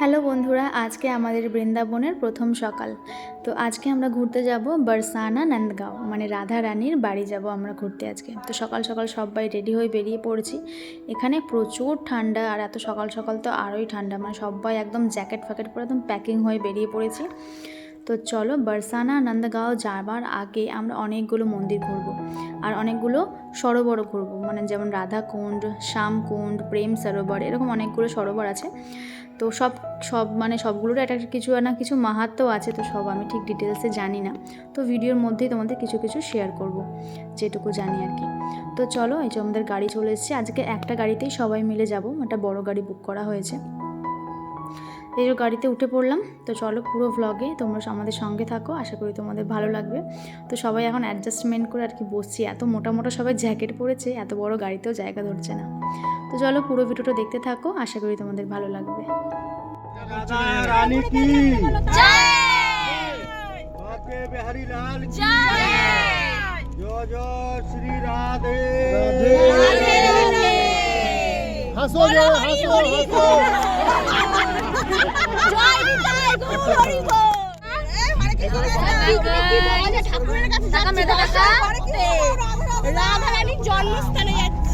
Hello বন্ধুরা, আজকে আমাদের বৃন্দাবনের প্রথম সকাল। তো আজকে আমরা ঘুরতে যাব বারসানা নন্দগাঁও মানে রাধা রানীর বাড়ি যাব আমরা ঘুরতে আজকে। তো সকাল সকাল সবাই রেডি হয়ে বেরিয়ে পড়েছি। এখানে প্রচুর ঠান্ডা, আর এত সকাল সকাল তো আরোই ঠান্ডা মানে সবাই একদম জ্যাকেট ফ্যাকেট পরে একদম প্যাকিং হয়ে বেরিয়ে পড়েছি। তো চলো বারসানা নন্দগাঁও যাবার আগে আমরা অনেকগুলো মন্দির ঘুরবো, আর অনেকগুলো সরোবরও ঘুরবো। মানে যেমন রাধাকুণ্ড, শ্যামকুণ্ড, প্রেম সরোবর, এরকম অনেকগুলো সরোবর আছে। তো সব সব মানে সবগুলোর একটা কিছু না কিছু মাহাত্ম আছে তো সব আমি ঠিক ডিটেলসে জানি না। তো ভিডিওর মধ্যেই তোমাদের কিছু কিছু শেয়ার করব, যেটুকু জানি আর কি। তো চলো এই যে আমাদের গাড়ি চলে এসেছে। আজকে একটা গাড়িতেই সবাই মিলে যাব। একটা বড় গাড়ি বুক করা হয়েছে। এই যে গাড়িতে উঠে পড়লাম তো চলো পুরো ভ্লগে তোমরা আমাদের সঙ্গে থাকো আশা করি তোমাদের ভালো লাগবে। তো সবাই এখন অ্যাডজাস্টমেন্ট করে আর কি বসছি এত মোটা মোটা সবাই জ্যাকেট পরেছে এত বড় গাড়িতেও জায়গা ধরছে না। তো চলো পুরো ভিডিওটা দেখতে থাকো আশা করি তোমাদের ভালো লাগবে। হাসো হাসো হাসো। জয় নিতাই গৌর হরি মানে বল জন্মস্থানে যাচ্ছে।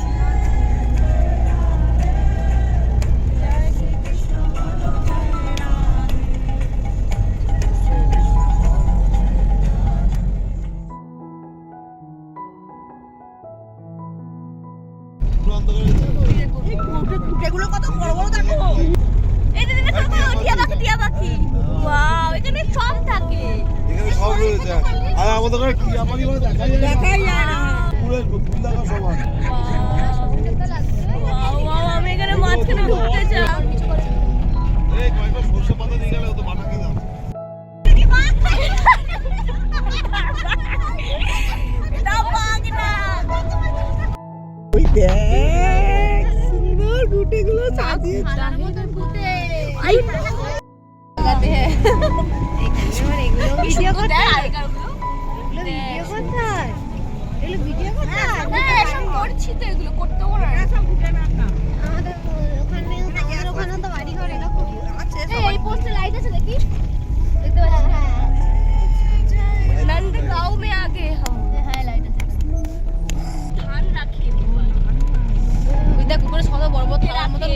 উপরে সদা বড় বড় মতো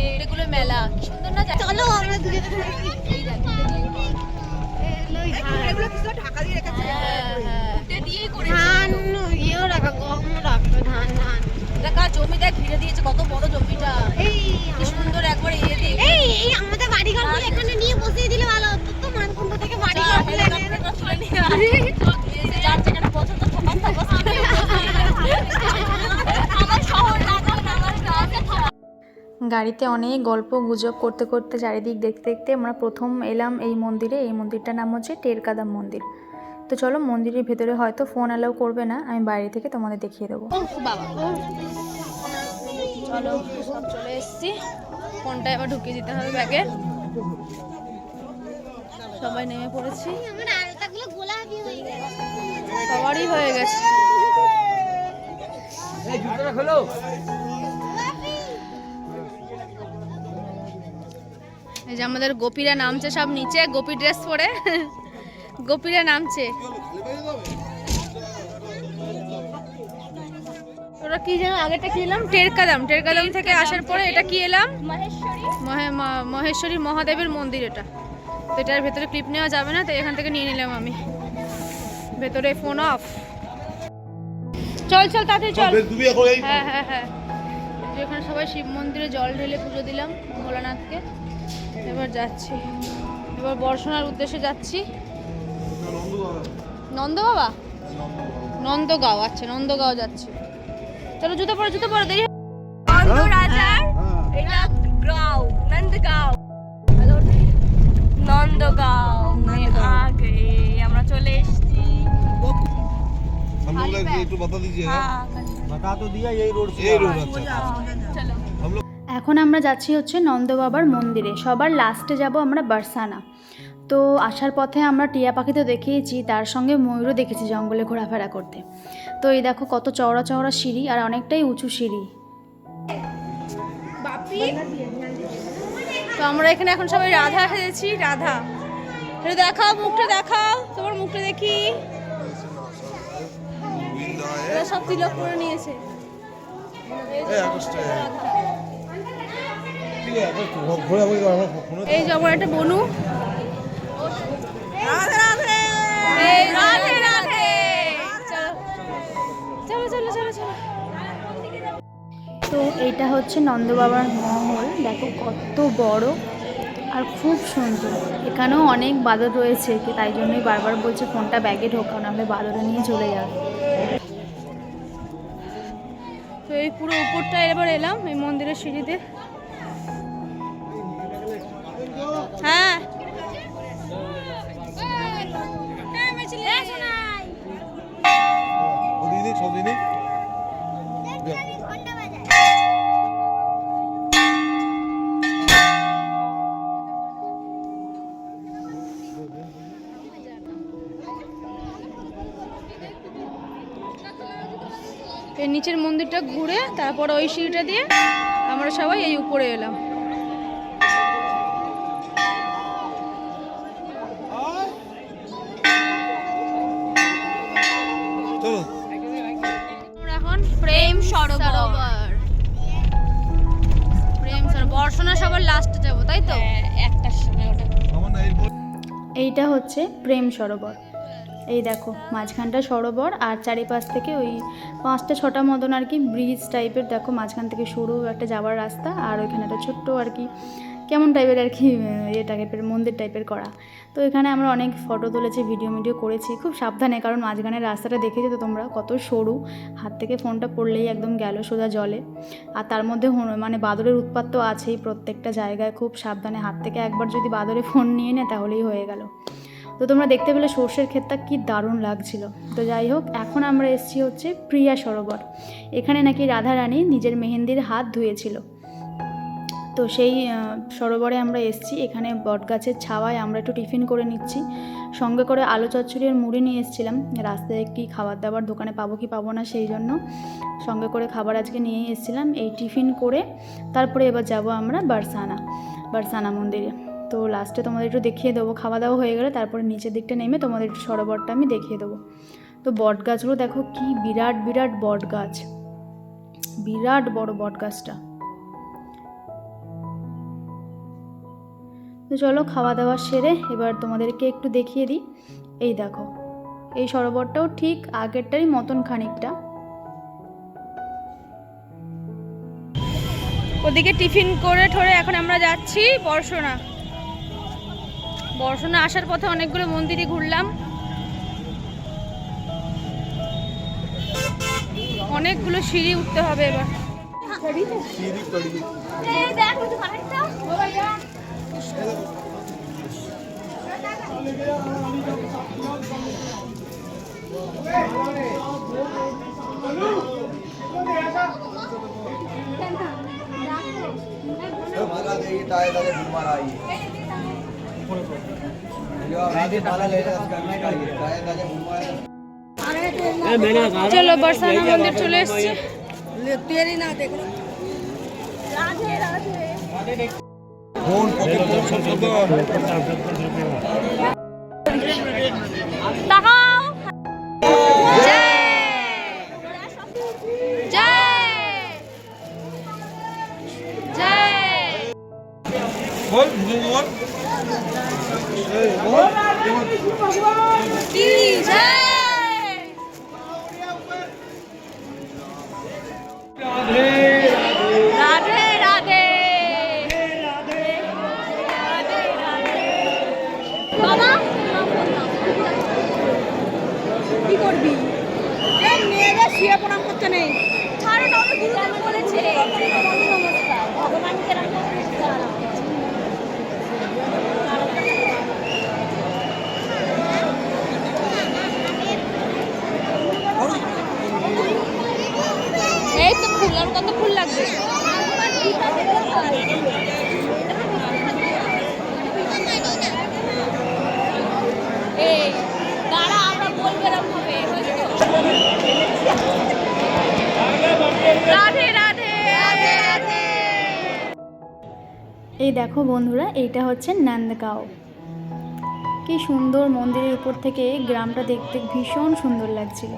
মেলা সুন্দর না চলো আমরা দুজনে এগুলো কিছু ঢাকা দিয়ে রেখেছে। হ্যাঁ হ্যাঁ। উঠে দিয়েই করে ধান ইয়েও রাখা গম রাখতো ধান ধান। দেখা জমি ঘিরে দিয়েছে কত বড় জমিটা। এই কি সুন্দর একবারে ইয়ে দিয়ে এই এই আমাদের বাড়ি ঘরগুলো এখানে নিয়ে বসিয়ে দিলে ভালো হতো। তো মানকুণ্ড থেকে বাড়ি ঘরগুলো এনে- হেলিকপ্টারটা তুলে নিয়ে আসি। এই যে যার যেখানে পছন্দ সবার থাকো আমার শহর লাগান আমার গ্রামে থাকা গাড়িতে অনেক গল্প গুজব করতে করতে চারিদিক দেখতে দেখতে আমরা প্রথম এলাম এই মন্দিরে। এই মন্দিরটার নাম হচ্ছে টেরকাদাম মন্দির। তো চলো মন্দিরের ভেতরে হয়তো ফোন অ্যালাউ করবে না আমি বাইরে থেকে তোমাদের দেখিয়ে দেবো। চলো সব চলে এসেছি। ফোনটা এবার ঢুকিয়ে দিতে হবে ব্যাগে। সবাই নেমে পড়েছি। হয়ে সবারই হয়ে গেছে। এই যে আমাদের গোপীরা নামছে সব নিচে গোপী ড্রেস পরে। গোপীরা নামছে। ওরা কি যেন আগেটা কি এলাম? টেরকাদাম। টেরকাদাম থেকে আসার পরে এটা কি এলাম? মহেশ্বরী মহাদেবের মন্দির এটা। তো এটার ভেতরে ক্লিপ নেওয়া যাবে না তো এখান থেকে নিয়ে নিলাম আমি। ভেতরে ফোন অফ চল চল তাড়াতাড়ি চল। হ্যাঁ হ্যাঁ হ্যাঁ। এখানে সবাই শিব মন্দিরে জল ঢেলে পুজো দিলাম ভোলানাথকে। এবার যাচ্ছি। এবার বর্ষণার উদ্দেশ্যে যাচ্ছি। নন্দ বাবা নন্দগাঁও আচ্ছা নন্দগাঁও যাচ্ছি। চলো জুতো পরে জুতো পরে দেরি হ্যাঁ? হ্যাঁ। আমরা চলে এসেছি। একটু বাতা দিজিয়ে হ্যাঁ, বাতা তো দিয়া এই রোড এই রোড আচ্ছা। চলো। এখন আমরা যাচ্ছি হচ্ছে নন্দবাবার মন্দিরে। সবার লাস্টে যাব আমরা বারসানা। তো আসার পথে আমরা টিয়া পাখি তো দেখিয়েছি তার সঙ্গে ময়ূরও দেখেছি জঙ্গলে ঘোরাফেরা করতে। তো এই দেখো কত চওড়া চওড়া সিঁড়ি আর অনেকটাই উঁচু সিঁড়ি। তো আমরা এখানে এখন সবাই রাধা সেজেছি রাধা। দেখাও মুখটা দেখাও তোমার মুখটা দেখি। সব তিলক করে নিয়েছে। এই যে আমার একটা বনু। তো এটা হচ্ছে নন্দবাবার মহল। দেখো কত বড় আর খুব সুন্দর। এখানেও অনেক বাদর রয়েছে কি তাই জন্যই বারবার বলছে ফোনটা ব্যাগে ঢোকাও নাহলে বাদরে নিয়ে চলে যাবে। তো এই পুরো উপরটা এবার এলাম এই মন্দিরের সিঁড়িতে। নিচের মন্দিরটা ঘুরে তারপর ওই সিঁড়িটা দিয়ে আমরা সবাই এই উপরে এলাম। এখন প্রেম সরোবর। প্রেম সরোবর। বর্ষণা সবার লাস্টে যাব তাই তো? সময় ওটা। না এই এইটা হচ্ছে প্রেম সরোবর। এই দেখো, মাঝখানটা সরোবর আর চারিপাশ থেকে ওই পাঁচটা ছটা মতন আর কি ব্রিজ টাইপের, দেখো মাঝখান থেকে সরু একটা যাওয়ার রাস্তা আর ওইখানে একটা ছোট্ট আর কি, কেমন টাইপের আর কি ইয়ে টাইপের, মন্দির টাইপের করা। তো এখানে আমরা অনেক ফটো তুলেছি ভিডিও মিডিও করেছি, খুব সাবধানে, কারণ মাঝখানে রাস্তাটা দেখেছ তো তোমরা, কত সরু, হাত থেকে ফোনটা পড়লেই একদম গেল সোজা জলে। আর তার মধ্যে মানে বাদরের উৎপাত তো আছেই প্রত্যেকটা জায়গায়, খুব সাবধানে, হাত থেকে একবার যদি বাদরে ফোন নিয়ে নেয় তাহলেই হয়ে গেল। তো তোমরা দেখতে পেলে সর্ষের ক্ষেতটা কি দারুণ লাগছিল। তো যাই হোক, এখন আমরা এসেছি হচ্ছে প্রিয়া সরোবর। এখানে নাকি রাধা রানী নিজের মেহেন্দির হাত ধুয়েছিল। তো সেই সরোবরে আমরা এসেছি। এখানে বটগাছের ছাওয়ায় আমরা একটু টিফিন করে নিচ্ছি। সঙ্গে করে আলু চচ্চড়ি আর মুড়ি নিয়ে এসেছিলাম। রাস্তায় কি খাবার দাবার দোকানে পাবো কি পাবো না সেই জন্য। সঙ্গে করে খাবার আজকে নিয়ে এসেছিলাম। এই টিফিন করে তারপরে এবার যাব আমরা বারসানা বারসানা মন্দিরে। তো লাস্টে তোমাদের একটু দেখিয়ে দেবো। খাওয়া দাওয়া হয়ে গেলে তারপরে নিচের দিকটা নেমে তোমাদের একটু সরোবরটা আমি দেখিয়ে দেবো। তো বট গাছগুলো দেখো কি বিরাট বিরাট বট গাছ বিরাট বড় বট গাছটা তো চলো খাওয়া দাওয়া সেরে এবার তোমাদেরকে একটু দেখিয়ে দিই। এই দেখো, এই সরোবরটাও ঠিক আগেরটারই মতন খানিকটা। ওদিকে টিফিন করে ঠরে এখন আমরা যাচ্ছি বর্ষণা বর্ষণা আসার পথে অনেকগুলো মন্দিরই ঘুরলাম অনেকগুলো সিঁড়ি উঠতে হবে এবার এই দেখ ওই তো আরেকটা माला देगी ताए ताए घुमा रहा है চলো বর্ষানা মন্দির চলে এসছে। রাধে বাবা কি করবি? এই মেয়েরা শুয়ে প্রণাম করতে নেই। ছাড়ো না ওটা গুরুদেব বলেছে। নমস্কার ভগবানকে নমস্কার তো ফুল লাগবে। এই এই দেখো বন্ধুরা, এইটা হচ্ছে নন্দগাঁও। কি সুন্দর মন্দিরের উপর থেকে গ্রামটা দেখতে ভীষণ সুন্দর লাগছিল।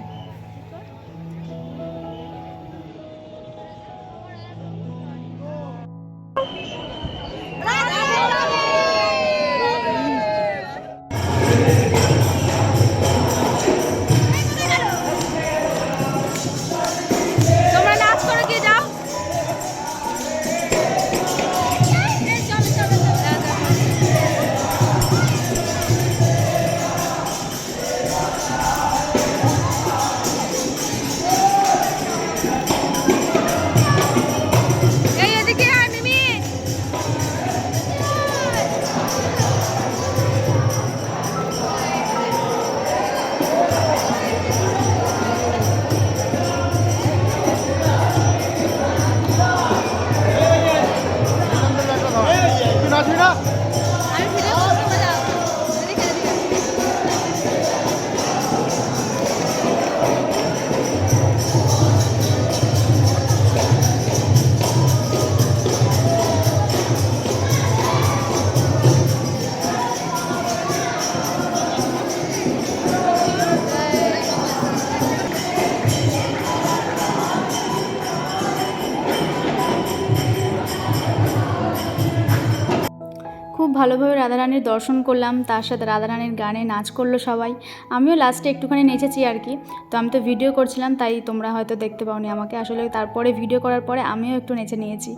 ভালোভাবে রাধারানীর দর্শন করলাম, তার সাথে রাধারানীর গানে নাচ করল সবাই। আমিও লাস্টে একটুখানি নেচেছি আর কি। তো আমি তো ভিডিও করছিলাম, তাই তোমরা হয়তো দেখতে পাওনি আমাকে। আসলে তারপরে ভিডিও করার পরে আমিও একটু নেচে নিয়েছি।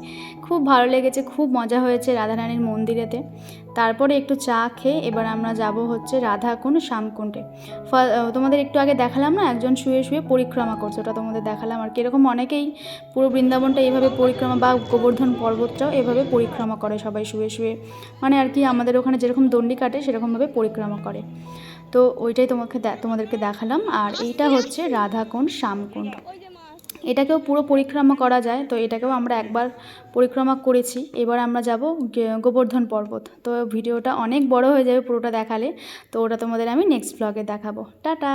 খুব ভালো লেগেছে, খুব মজা হয়েছে রাধারানীর মন্দিরেতে। তারপরে একটু চা খেয়ে এবার আমরা যাব হচ্ছে রাধাকুণ্ড শ্যামকুণ্ডে। তোমাদের একটু আগে দেখালাম না? একজন শুয়ে শুয়ে পরিক্রমা করছে, ওটা তোমাদের দেখালাম আর কীরকম অনেকেই পুরো বৃন্দাবনটা এইভাবে পরিক্রমা বা গোবর্ধন পর্বতটাও এভাবে পরিক্রমা করে সবাই শুয়ে শুয়ে। মানে আর কি আমাদের ওখানে যেরকম দণ্ডি কাটে, সেরকমভাবে পরিক্রমা করে। তো ওইটাই তোমাকে তোমাদেরকে দেখালাম। আর এইটা হচ্ছে রাধাকুণ্ড শ্যামকুণ্ড এটাকেও পুরো পরিক্রমা করা যায়। তো এটাকেও আমরা একবার পরিক্রমা করেছি। এবার আমরা যাব গোবর্ধন পর্বত। তো ভিডিওটা অনেক বড় হয়ে যাবে পুরোটা দেখালে। তো ওটা তোমাদের আমি নেক্সট ব্লগে দেখাবো। টাটা!